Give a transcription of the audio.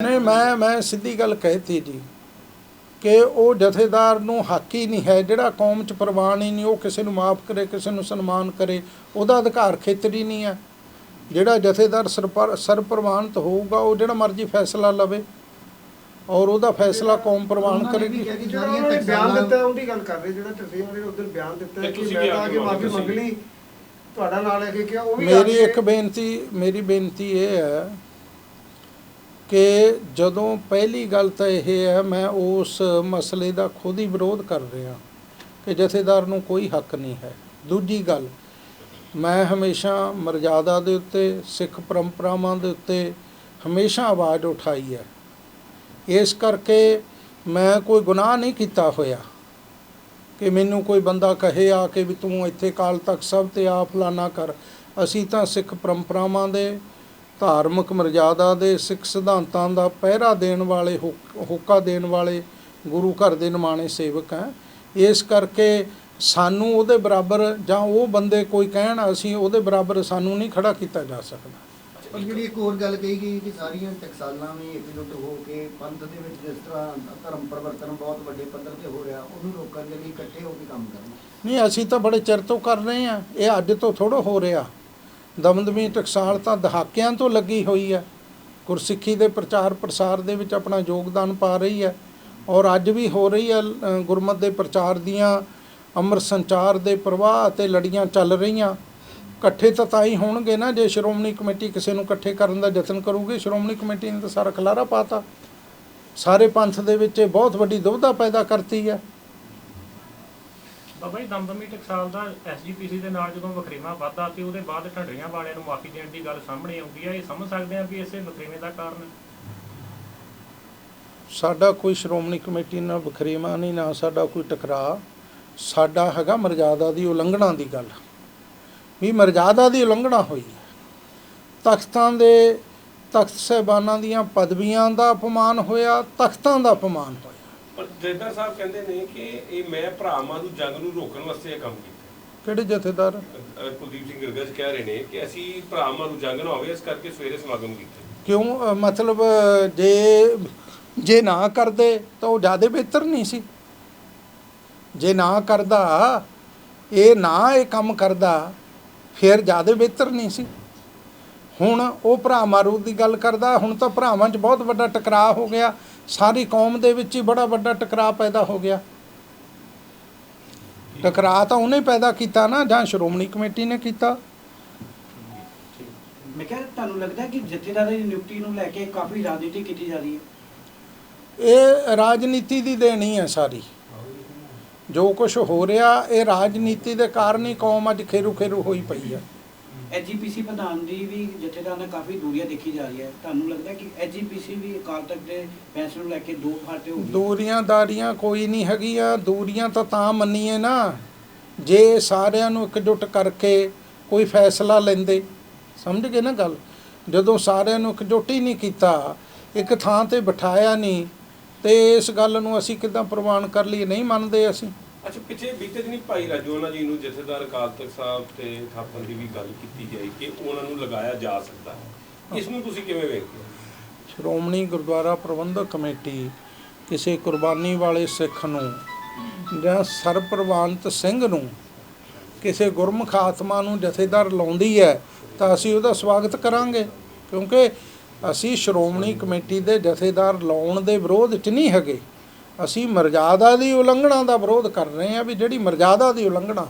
ਨਹੀਂ ਮੈਂ ਮੈਂ ਸਿੱਧੀ ਗੱਲ ਕਹਿਤੀ ਜੀ ਕਿ ਉਹ ਜਥੇਦਾਰ ਨੂੰ ਹੱਕ ਹੀ ਨਹੀਂ ਹੈ ਜਿਹੜਾ ਕੌਮ 'ਚ ਪ੍ਰਵਾਨ ਹੀ ਨਹੀਂ ਉਹ ਕਿਸੇ ਨੂੰ ਮਾਫ ਕਰੇ ਕਿਸੇ ਨੂੰ ਸਨਮਾਨ ਕਰੇ ਉਹਦਾ ਅਧਿਕਾਰ ਖੇਤਰ ਹੀ ਨਹੀਂ ਹੈ। ਜਿਹੜਾ ਜਥੇਦਾਰ ਸਰਪਰ ਸਰਪ੍ਰਵਾਨਤ ਹੋਊਗਾ ਉਹ ਜਿਹੜਾ ਮਰਜ਼ੀ ਫੈਸਲਾ ਲਵੇ ਔਰ ਉਹਦਾ ਫੈਸਲਾ ਕੌਮ ਪ੍ਰਵਾਨ ਕਰੇਗੀ। ਜਿਹੜਾ ਉਹਨਾਂ ਨੇ ਬਿਆਨ ਦਿੱਤਾ ਉਹਦੀ ਗੱਲ ਕਰ ਰਹੇ ਜਿਹੜਾ ਤੁਸੀਂ ਉਹਨੇ ਉਧਰ ਬਿਆਨ ਦਿੱਤਾ ਤੇ ਕਿ ਤੁਸੀਂ ਮੈਂ ਵੀ ਤਾਂ ਆ ਆ ਕੇ ਕੇ ਮਾਫੀ ਮੰਗ ਮੰਗ ਲਈ ਤੁਹਾਡਾ ਨਾਲ ਲੈ ਕੇ ਕਿਹਾ ਉਹ ਵੀ ਮੇਰੀ ਇੱਕ ਬੇਨਤੀ ਮੇਰੀ ਬੇਨਤੀ ਇਹ ਹੈ ਕਿ ਜਦੋਂ ਪਹਿਲੀ ਗੱਲ ਤਾਂ ਇਹ ਹੈ, ਮੈਂ ਉਸ ਮਸਲੇ ਦਾ ਖੁਦ ਹੀ ਵਿਰੋਧ ਕਰ ਰਿਹਾ ਕਿ ਜਥੇਦਾਰ ਨੂੰ ਕੋਈ ਹੱਕ ਨਹੀਂ ਹੈ। ਦੂਜੀ ਗੱਲ, ਮੈਂ ਹਮੇਸ਼ਾ ਮਰਜ਼ਾਦਾ ਦੇ ਉੱਤੇ, ਸਿੱਖ ਪਰੰਪਰਾਵਾਂ ਦੇ ਉੱਤੇ ਹਮੇਸ਼ਾ ਆਵਾਜ਼ ਉਠਾਈ ਹੈ। ਇਸ ਕਰਕੇ ਮੈਂ ਕੋਈ ਗੁਨਾਹ ਨਹੀਂ ਕੀਤਾ ਹੋਇਆ ਕਿ ਮੈਨੂੰ ਕੋਈ ਬੰਦਾ ਕਹੇ ਆ ਕੇ ਵੀ ਤੂੰ ਇੱਥੇ ਕਾਲ ਤੱਕ ਸਭ ਤੇ ਆ ਫਲਾਨਾ ਕਰ। ਅਸੀਂ ਤਾਂ ਸਿੱਖ ਪਰੰਪਰਾਵਾਂ ਦੇ ਧਾਰਮਿਕ ਮਰਜ਼ਾਦਾ ਦੇ ਸਿੱਖ ਸਿਧਾਂਤਾਂ ਦਾ ਪਹਿਰਾ ਦੇਣ ਵਾਲੇ ਹੁਕ- ਦੇਣ ਵਾਲੇ ਗੁਰੂ ਘਰ ਦੇ ਨਿਮਾਣੇ ਸੇਵਕ ਹੈ। ਇਸ ਕਰਕੇ ਸਾਨੂੰ ਉਹਦੇ ਬਰਾਬਰ ਜਾਂ ਉਹ ਬੰਦੇ ਕੋਈ ਕਹਿਣ ਅਸੀਂ ਉਹਦੇ ਬਰਾਬਰ ਸਾਨੂੰ ਨਹੀਂ ਖੜਾ ਕੀਤਾ ਜਾ ਸਕਦਾ। ਪਰ ਜਿਹੜੀ ਇੱਕ ਹੋਰ ਗੱਲ ਕਹੀ ਗਈ ਕਿ ਸਾਰੀਆਂ ਟਕਸਾਲਾਂ ਵੀ ਇਕਜੁੱਟ ਹੋ ਕੇ ਪੰਥ ਦੇ ਵਿੱਚ ਜਿਸ ਤਰ੍ਹਾਂ ਧਰਮ ਪਰਿਵਰਤਨ ਬਹੁਤ ਵੱਡੇ ਪੱਧਰ ਤੇ ਹੋ ਰਿਹਾ ਉਹਨੂੰ ਰੋਕਣ ਦੇ ਲਈ ਇਕੱਠੇ ਹੋ ਕੇ ਕੰਮ ਕਰਨਾ। ਨਹੀਂ ਅਸੀਂ ਤਾਂ ਬੜੇ ਚਿਰ ਤੋਂ ਕਰ ਰਹੇ ਹਾਂ। ਇਹ ਅੱਜ ਤੋਂ ਥੋੜ੍ਹਾ ਹੋ ਰਿਹਾ। ਦਮਦਮੀ ਟਕਸਾਲ ਤਾਂ ਦਹਾਕਿਆਂ ਤੋਂ ਲੱਗੀ ਹੋਈ ਹੈ। ਗੁਰਸਿੱਖੀ ਦੇ ਪ੍ਰਚਾਰ ਪ੍ਰਸਾਰ ਦੇ ਵਿੱਚ ਆਪਣਾ ਯੋਗਦਾਨ ਪਾ ਰਹੀ ਹੈ ਔਰ ਅੱਜ ਵੀ ਹੋ ਰਹੀ ਹੈ ਗੁਰਮਤ ਦੇ ਪ੍ਰਚਾਰ ਦੀਆਂ ਅੰਮ੍ਰਿਤ ਸੰਚਾਰ ਦੇ ਪ੍ਰਵਾਹ ਅਤੇ ਲੜੀਆਂ ਚੱਲ ਰਹੀਆਂ। ਇਕੱਠੇ ਤਾਂ ਤਾਂ ਹੀ ਹੋਣਗੇ ਨਾ ਜੇ ਸ਼੍ਰੋਮਣੀ ਕਮੇਟੀ ਕਿਸੇ ਨੂੰ ਇਕੱਠੇ ਕਰਨ ਦਾ ਯਤਨ ਕਰੂਗੀ। ਸ਼੍ਰੋਮਣੀ ਕਮੇਟੀ ਨੇ ਤਾਂ ਸਾਰਾ ਖਲਾਰਾ ਪਾਤਾ। ਸਾਰੇ ਪੰਥ ਦੇ ਵਿੱਚ ਇਹ ਬਹੁਤ ਵੱਡੀ ਦੁਵਿਧਾ ਪੈਦਾ ਕਰਤੀ ਹੈ। ਬਾਬਾ ਜੀ, ਦਮਦਮੀ ਟਕਸਾਲ ਦਾ ਐਸਜੀਪੀਸੀ ਦੇ ਨਾਲ ਜਦੋਂ ਵਖਰੇਵਾ ਵਾਧਾ ਤੇ ਉਹਦੇ ਬਾਅਦ ਢੰਡਰੀਆਂ ਵਾਲਿਆਂ ਨੂੰ ਮਾਫੀ ਦੇਣ ਦੀ ਗੱਲ ਸਾਹਮਣੇ ਆਉਂਦੀ ਹੈ ਇਹ ਸਮਝ ਸਕਦੇ ਆ ਵੀ ਇਸੇ ਵਖਰੇਵੇਂ ਦਾ ਕਾਰਨ? ਹੈ। ਸਾਡਾ ਕੋਈ ਸ਼੍ਰੋਮਣੀ ਕਮੇਟੀ ਨਾਲ ਵਖਰੇਵਾ ਨਹੀਂ, ਨਾ ਸਾਡਾ ਕੋਈ ਟਕਰਾਅ। ਸਾਡਾ ਹੈਗਾ ਮਰਜ਼ਾਦਾ ਦੀ ਉਲੰਘਣਾ ਦੀ ਗੱਲ। ਵੀ ਮਰਜ਼ਾਦਾ ਦੀ ਉਲੰਘਣਾ ਹੋਈ ਹੈ। ਤਖਤਾਂ ਦੇ ਤਖਤ ਸਹਿਬਾਨਾਂ ਦੀਆਂ ਪਦਵੀਆਂ ਦਾ ਅਪਮਾਨ ਹੋਇਆ, ਤਖਤਾਂ ਦਾ ਅਪਮਾਨ ਪਰ ਜੈਦਾ ਸਾਹਿਬ ਕਹਿੰਦੇ ਨੇ ਕਿ ਇਹ ਮੈਂ ਭਰਾ ਮਾਰੂ ਜੰਗ ਨੂੰ ਰੋਕਣ ਵਾਸਤੇ ਇਹ ਕੰਮ ਕੀਤਾ। ਕਿਹੜੇ ਜਥੇਦਾਰ? ਅ, ਕੁਲਦੀਪ ਸਿੰਘ ਗਿਰਗਜ ਕਹਿ ਰਹੇ ਨੇ ਕਿ ਅਸੀਂ ਭਰਾ ਮਾਰੂ ਜੰਗ ਨਾ ਹੋਵੇ ਇਸ ਕਰਕੇ ਸਵੇਰੇ ਸਮਾਗਮ ਕੀਤੇ। ਕਿਉਂ? ਅ, ਮਤਲਬ ਅ, ਜੇ ਜੇ ਨਾ ਕਰਦੇ ਤਾਂ ਉਹ ਜ਼ਿਆਦਾ ਬਿਹਤਰ ਨਹੀਂ ਸੀ। ਜੇ ਨਾ ਕਰਦਾ ਇਹ ਨਾ ਇਹ ਕੰਮ ਕਰਦਾ ਫਿਰ ਜ਼ਿਆਦਾ ਬਿਹਤਰ ਨਹੀਂ ਸੀ। ਹੁਣ ਉਹ ਭਰਾ ਮਾਰੂ ਦੀ ਗੱਲ ਕਰਦਾ ਹੁਣ ਤਾਂ ਭਰਾਵਾਂ 'ਚ ਬਹੁਤ ਵੱਡਾ ਟਕਰਾਅ ਹੋ ਗਿਆ। ਸਾਰੀ ਕੌਮ ਦੇ ਵਿੱਚ ਹੀ ਬੜਾ ਵੱਡਾ ਟਕਰਾਅ ਪੈਦਾ ਹੋ ਗਿਆ। ਟਕਰਾਅ ਤਾਂ ਉਹਨੇ ਪੈਦਾ ਕੀਤਾ ਨਾ ਜਾਂ ਸ਼੍ਰੋਮਣੀ ਕਮੇਟੀ ਨੇ ਕੀਤਾ। ਮੈਂ ਕਿਹਾ ਤੁਹਾਨੂੰ ਲੱਗਦਾ ਕਿ ਜਥੇਦਾਰ ਦੀ ਨਿਯੁਕਤੀ ਨੂੰ ਲੈ ਕੇ ਕਾਫੀ ਰਾਜਨੀਤੀ ਕੀਤੀ ਜਾ ਰਹੀ ਹੈ? ਇਹ ਰਾਜਨੀਤੀ ਦੀ ਦੇਣੀ ਹੈ ਸਾਰੀ। ਜੋ ਕੁਝ ਹੋ ਰਿਹਾ ਇਹ ਰਾਜਨੀਤੀ ਦੇ ਕਾਰਨ ਹੀ ਕੌਮ ਅੱਜ ਖੇਰੂ ਖੇਰੂ ਹੋਈ ਪਈ ਹੈ। ਐਜੀਪੀਸੀ ਪ੍ਰਧਾਨ ਦੀ ਵੀ ਜਥੇਦਾਰ ਨਾਲ ਕਾਫੀ ਦੂਰੀਆਂ ਦੇਖੀ ਜਾ ਰਹੀ ਹੈ ਤੁਹਾਨੂੰ ਲੱਗਦਾ ਕਿ ਐਜੀਪੀਸੀ ਵੀ ਅਕਾਲ ਤਖਤ ਦੇ ਫੈਸਲੇ ਨੂੰ ਲੈ ਕੇ ਦੋ ਫਾਟੇ ਹੋ ਗਈ ਦੂਰੀਆਂ ਦਾਰੀਆਂ ਕੋਈ ਨਹੀਂ ਹੈਗੀਆਂ ਦੂਰੀਆਂ ਤਾਂ ਤਾਂ ਮੰਨੀਏ ਨਾ। ਜੇ ਸਾਰਿਆਂ ਨੂੰ ਇਕਜੁੱਟ ਕਰਕੇ ਕੋਈ ਫੈਸਲਾ ਲੈਂਦੇ। ਸਮਝ ਗਏ ਨਾ ਗੱਲ? ਜਦੋਂ ਸਾਰਿਆਂ ਨੂੰ ਇਕਜੁੱਟ ਹੀ ਨਹੀਂ ਕੀਤਾ, ਇੱਕ ਥਾਂ ਤੇ ਬਿਠਾਇਆ ਨਹੀਂ, ਤੇ ਇਸ ਗੱਲ ਨੂੰ ਅਸੀਂ ਕਿਦਾਂ ਪ੍ਰਵਾਨ ਕਰ ਲਈਏ? ਨਹੀਂ ਮੰਨਦੇ ਅਸੀਂ। ਅੱਛਾ ਪਿੱਛੇ ਬੀਤੇ ਦਿਨੀ ਭਾਈ ਰਾਜੋਨਾ ਜੀ ਨੂੰ ਜਥੇਦਾਰ ਅਕਾਲ ਤਖਤ ਸਾਹਿਬ ਤੇ ਥਾਪਨ ਦੀ ਵੀ ਗੱਲ ਕੀਤੀ ਜਾਈ ਕਿ ਉਹਨਾਂ ਨੂੰ ਲਗਾਇਆ ਜਾ ਸਕਦਾ ਹੈ। ਇਸ ਨੂੰ ਤੁਸੀਂ ਕਿਵੇਂ ਵੇਖਦੇ ਹੋ? ਸ਼੍ਰੋਮਣੀ ਗੁਰਦੁਆਰਾ ਪ੍ਰਬੰਧਕ ਕਮੇਟੀ ਕਿਸੇ ਕੁਰਬਾਨੀ ਵਾਲੇ ਸਿੱਖ ਨੂੰ ਜਾਂ ਸਰਪ੍ਰਵਾਨਤ ਸਿੰਘ ਨੂੰ ਕਿਸੇ ਗੁਰਮੁਖ ਆਤਮਾ ਨੂੰ ਜਥੇਦਾਰ ਲਾਉਂਦੀ ਹੈ ਤਾਂ ਅਸੀਂ ਉਹਦਾ ਸਵਾਗਤ ਕਰਾਂਗੇ ਕਿਉਂਕਿ ਅਸੀਂ ਸ਼੍ਰੋਮਣੀ ਕਮੇਟੀ ਦੇ ਜਥੇਦਾਰ ਲਾਉਣ ਦੇ ਵਿਰੋਧ 'ਚ ਨਹੀਂ ਹੈਗੇ। ਅਸੀਂ ਮਰਜ਼ਾਦਾ ਦੀ ਉਲੰਘਣਾ ਦਾ ਵਿਰੋਧ ਕਰ ਰਹੇ ਹਾਂ ਵੀ ਜਿਹੜੀ ਮਰਜ਼ਾਦਾ ਦੀ ਉਲੰਘਣਾ